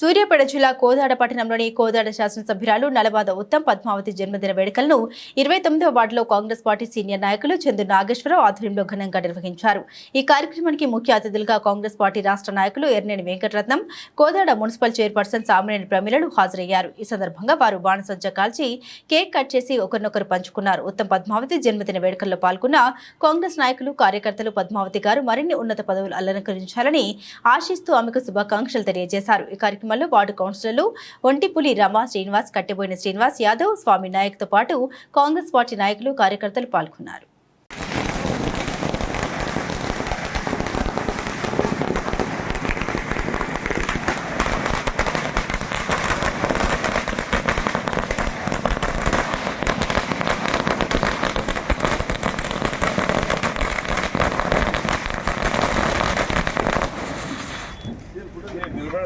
సూర్యాపేట జిల్లా కోదాడ పట్టణంలోని కోదాడ శాసనసభ్యురాలు నలబాద ఉత్తమ్ పద్మావతి జన్మదిన వేడుకలను ఇరవై తొమ్మిదవ వార్డులో కాంగ్రెస్ పార్టీ సీనియర్ నాయకులు చందు నాగేశ్వరరావు ఆధ్వర్యంలో ఘనంగా నిర్వహించారు. ఈ కార్యక్రమానికి ముఖ్య అతిథులుగా కాంగ్రెస్ పార్టీ రాష్ట్ర నాయకులు ఎర్నేని వెంకటరత్నం కోదాడ మున్సిపల్ చైర్పర్సన్ సామినేని ప్రమిళలు హాజరయ్యారు. ఈ సందర్భంగా వారు బాణసజ్జ కాల్చి కేక్ కట్ చేసి ఒకరినొకరు పంచుకున్నారు. ఉత్తమ్ పద్మావతి జన్మదిన వేడుకల్లో పాల్గొన్న కాంగ్రెస్ నాయకులు కార్యకర్తలు పద్మావతి గారు మరిన్ని ఉన్నత పదవులు అలంకరించాలని ఆశిస్తూ ఆమెకు శుభాకాంక్షలు తెలియజేశారు. ఈ కార్యక్రమంలో వార్డు కౌన్సిలర్లు ఒంటిపులి రమా శ్రీనివాస్ కట్టిబోయిన శ్రీనివాస్ యాదవ్ స్వామి నాయక్తో పాటు కాంగ్రెస్ పార్టీ నాయకులు కార్యకర్తలు పాల్గొన్నారు.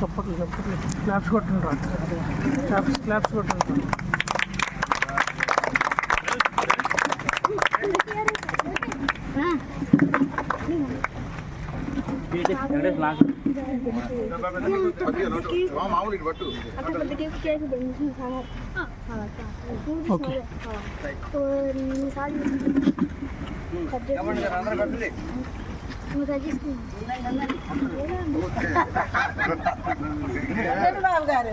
చప్పట్లు చప్పట్లు క్లాప్స్ కొట్టండి రా క్లాప్స్ క్లాప్స్ కొట్టండి ఓకే. అందరూ కట్టులే.